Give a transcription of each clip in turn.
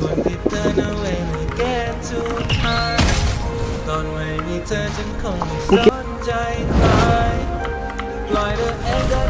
คนที่เดินเอาไว้ในแก้ทุกทางตอนไม่มีเธอฉันคงไม่สนใจใครปล่อยเธอเองเดิ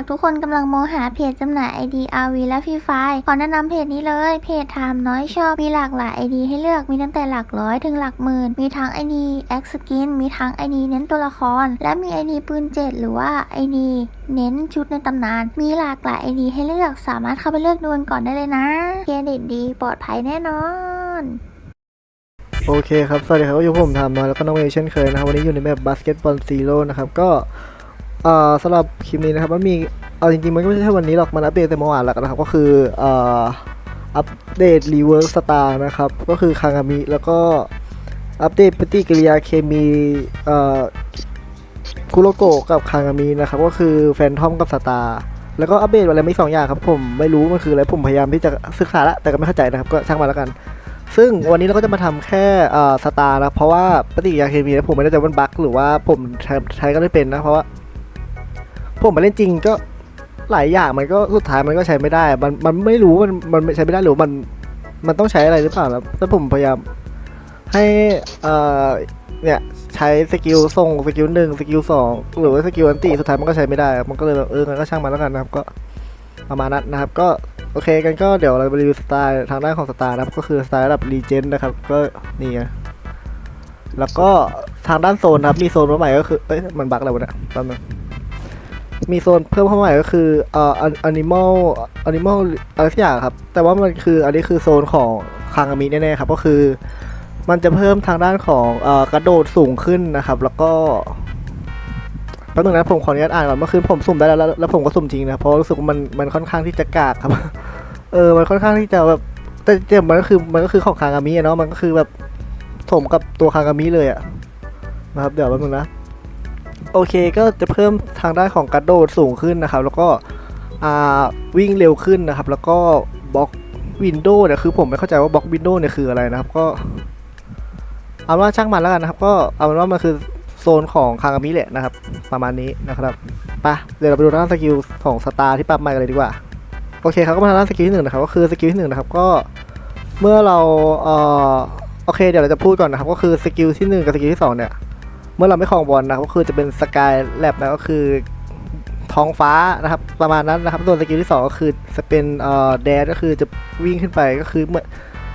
ากทุกคนกำลังมองหาเพจจำหน่าย ID RV และฟรีไฟขอแนะนำเพจนี้เลย เพจไทม์น้อยชอบมีหลากหลาย ID ให้เลือกมีตั้งแต่หลักร้อยถึงหลักหมื่น มีทั้ง ID X Skin มีทั้ง ID เน้นตัวละคร และมี ID ปืนเจ็ดหรือว่า ID เน้นชุดในตำนาน มีหลากหลาย ID ให้เลือกสามารถเข้าไปเลือกดูกันก่อนได้เลยนะเครดิตดีปลอดภัยแน่นอนโอเคครับ สวัสดีครับ อยู่ผมทำมาแล้วก็น้องเมย์เช่นเคยนะครับ วันนี้อยู่ในแบบบาสเกตบอลซีโร่นะครับ ก็ เอ่อสำหรับคลิปนี้นะครับมันมีเอาจริงๆมันก็ไม่ใช่วันนี้หรอกมันอัปเดตแต่เมื่อวานแล้วกันนะครับก็คือเอ่ออัปเดตรีเวิร์สสตาร์นะครับก็คือคางามิแล้วก็อัปเดตปฏิกิริยาเคมีเอ่อคุโรโกะกับคางามินะครับก็คือแฟนทอมกับสตาร์แล้วก็อัปเดตอะไรไม่สองอย่างครับผมไม่รู้มันคืออะไรผมพยายามที่จะศึกษาละแต่ก็ไม่เข้าใจนะครับก็ช่างมาแล้วกัน ซึ่งวันนี้เราก็จะมาทำแค่สตาร์นะเพราะว่าปฏิกิริยาเคมีผมไม่แน่ใจว่ามันบั๊กหรือว่าผมใช้ก็ไม่เป็นนะเพราะว่า ผมมาเล่นจริงก็หลายอย่างมันก็สุดท้ายมันก็ใช้ไม่ได้ มันมันไม่รู้มันมันใช้ไม่ได้หรือมันมันต้องใช้อะไรหรือเปล่าแล้วแล้วผมพยายามให้เอ่อเนี่ยใช้สกิลส่งสกิลหนึ่งสกิลสองหรือว่าสกิลอันตีสุดท้ายมันก็ใช้ไม่ได้ มันก็เลยแบบเอองั้นก็ช่างมันแล้วกันนะครับก็ประมาณนั้นนะครับ ก็โอเคกันก็เดี๋ยวเราไปรีวิวสไตล์ทางด้านของสไตล์นะครับก็คือสไตล์ระดับรีเจนนะครับก็นี่ไงแล้วก็ทางด้านโซนครับมีโซนมาใหม่ก็คือเอ้ยมันบักอะไรวะเนี่ยแป๊บนึง มีโซนเพิ่มเข้ามาใหม่ก็คือเอ่อ animal animal อะไรสักอย่างครับ แต่ว่ามันคืออันนี้คือโซนของคางามิแน่ๆครับ ก็คือ มันจะเพิ่มทางด้านของเอ่อกระโดดสูงขึ้นนะครับ แล้วก็แป๊บนึงนะผมขออนุญาตอ่านก่อนเมื่อคืนผมสุ่มได้แล้วแล้วผมก็สุ่มจริงนะเพราะรู้สึกว่ามันมันค่อนข้างที่จะกากครับเออมันค่อนข้างที่จะแบบแต่แต่มันก็คือมันก็คือของคางามิอะเนาะมันก็คือแบบถมกับตัวคางามิเลยอะนะครับเดี๋ยวแป๊บนึงนะ โอเคก็จะเพิ่มทางด้านของกระโดดสูงขึ้นนะครับ แล้วก็วิ่งเร็วขึ้นนะครับ แล้วก็บล็อกวินโดว์เนี่ยคือผมไม่เข้าใจว่าบล็อกวินโดว์เนี่ยคืออะไรนะครับ ก็เอาว่าช่างมันแล้วกันนะครับ ก็เอาว่ามันคือโซนของคางามิแหละนะครับ ประมาณนี้นะครับไปะเดี๋ยวเราไปดูด้านสกิลของสตาร์ที่ปรับใหม่กันเลยดีกว่าโอเคครับก็มาทางด้านสกิลที่หนึ่งนะครับก็คือสกิลที่หนึ่งนะครับก็เมื่อเราเอ่อโอเคเดี๋ยวเราจะพูดก่อนนะครับ ก็คือสกิลที่หนึ่งกับสกิลที่สองเนี่ย มื่อเราไม่ครองบอลนะก็คือจะเป็นสกายแลบนะก็คือท้องฟ้านะครับประมาณนั้นนะครับส่วนสกิลที่สองก็คือจะเป็นเอ่อแดดก็คือจะวิ่งขึ้นไปก็คือเหมือน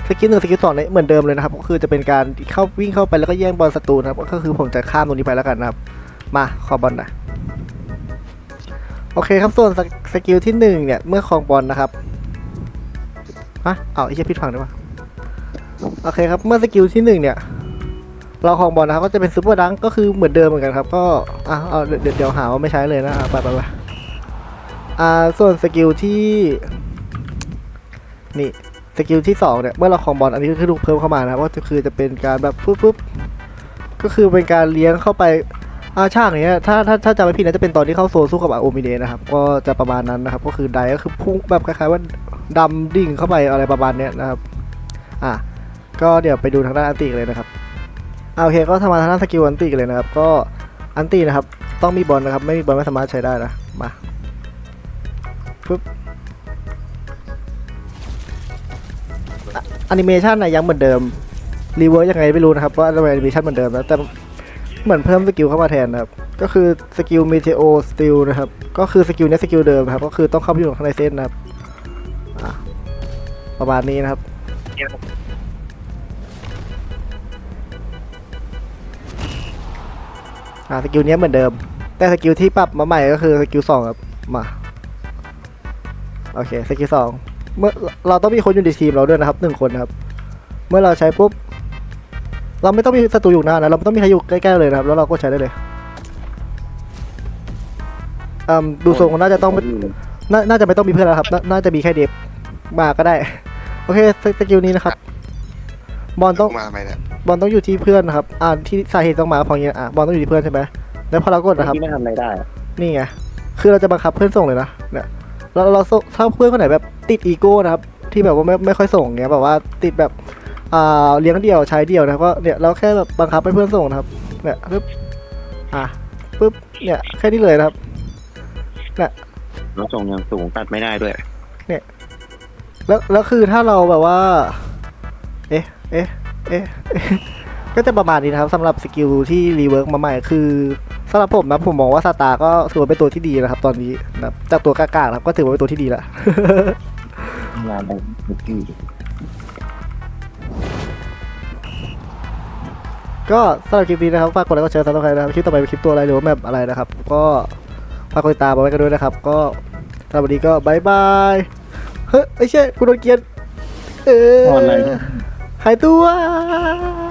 สกิลหนึ่งสกิลสองเนี่ยเหมือนเดิมเลยนะครับก็คือจะเป็นการเข้าวิ่งเข้าไปแล้วก็แย่งบอลศัตรูนะครับก็คือผมจะข้ามตรงนี้ไปแล้วกันนะครับ มาขอบอลน่อยโอเคครับส่วนสกิลที่หนึ่งเนี่ยเมื่อครองบอลนะครับฮะเอาไอ้เหี้ยพิดฝั่งได้ปะโอเคครับเมื่อสกิลที่หนึ่งเนี่ย เราของบอลนะครับก็จะเป็นซูเปอร์ดังก็คือเหมือนเดิมเหมือนกันครับ ก็อะเอาเดี๋ยวเดี๋ยวหาว่าไม่ใช้เลยนะอะไปไปไปอ่าส่วนสกิลที่นี่สกิลที่สองเนี่ยเมื่อเราของบอลอันนี้ก็คือถูกเพิ่มเข้ามานะครับก็คือจะเป็นการแบบฟึบฟึบก็คือเป็นการเลี้ยงเข้าไปอ่าฉากเนี้ยถ้าถ้าถ้าจำไม่ผิดน่าจะเป็นตอนที่เข้าโซนสู้กับอาโอมิเดนะครับก็จะประมาณนั้นนะครับ ก็คือไดก็คือพุ่งแบบคล้ายๆว่าดำดิ่งเข้าไปอะไรประมาณเนี้ยนะครับ อะก็เดี๋ยวไปดูทางด้านอันติเลยนะครับ โอเคก็ทำมาทางด้านสกิลอันตีกันเลยนะครับ ก็อันตีนะครับ ต้องมีบอลนะครับ ไม่มีบอลไม่สามารถใช้ได้นะ มาปึ๊บแอนิเมชันนะยังเหมือนเดิม รีเวิร์สยังไงไม่รู้นะครับว่าทำไมแอนิเมชันเหมือนเดิมนะแต่เหมือนเพิ่มสกิลเข้ามาแทนนะครับ ก็คือสกิลเมเทโอสติลนะครับ ก็คือสกิลนี้สกิลเดิมนะครับ ก็คือต้องเข้าไปอยู่ข้างในเส้นนะครับ ประมาณนี้นะครับ อ่าสกิลนี้เหมือนเดิม แต่สกิลที่ปรับมาใหม่ก็คือสกิลสองครับมาโอเคสกิลสองเมื่อเราต้องมีคนอยู่ในทีมเราด้วยนะครับหนึ่งคนครับ เมื่อเราใช้ปุ๊บ เราไม่ต้องมีศัตรูอยู่หน้านะเราไม่ต้องมีใครอยู่ใกล้ๆเลยนะครับ แล้วเราก็ใช้ได้เลยอืมดูทรงน่าจะต้องนาน่าจะไม่ต้องมีเพื่อนแล้วครับนน่าจะมีแค่เดฟมาก็ได้ โอเคสกิลนี้นะครับ บอลต้อง มาทำไมเนี่ยบอลต้องอยู่ที่เพื่อนนะครับ อ่าที่สาเหตุต้องมาเพราะอย่างเงี้ยอะบอลต้องอยู่ที่เพื่อนใช่ไหมแล้วพอเรากดนะครับ ที่ไม่ทำอะไรได้อะนี่ไง คือเราจะบังคับเพื่อนส่งเลยนะ เนี่ยเราเราส่งถ้าเพื่อนคนไหนแบบติดอีโก้นะครับ ที่แบบว่าไม่ไม่ค่อยส่งเงี้ย แบบว่าติดแบบ อ่า เลี้ยงเดี่ยวใช้เดี่ยวนะครับก็เนี่ยเราแค่แบบบังคับให้เพื่อนส่งนะครับ เนี่ยปึ๊บ อะปึ๊บ เนี่ยแค่นี้เลยนะครับเราส่งอย่างสูงตัดไม่ได้ด้วยแล้วแล้วคือถ้าเราแบบว่า เอ๊ะเอ๊ะก็จะประมาณนี้นะครับสำหรับสกิลที่รีเวิร์กมาใหม่คือสำหรับผมนะผมมองว่าซาตาก็ถือว่าเป็นตัวที่ดีนะครับ ตอนนี้นะจากตัวกากๆนะครับก็ถือว่าเป็นตัวที่ดีล้วงานแบบกี่ก็สำหรับคลิปนี้นะครับฝากกดไลค์กดแชร์ซับสไครนะครับคลิปต่อไปเป็นคลิปตัวอะไรหรือว่าแมปอะไรนะครับ ก็ฝากกดติดตามเอาไว้กันด้วยนะครับ ก็สำหรับวันนี้ก็บายบายเฮ้ยไอ้เช่กูโดนเกลียนเออ ตอน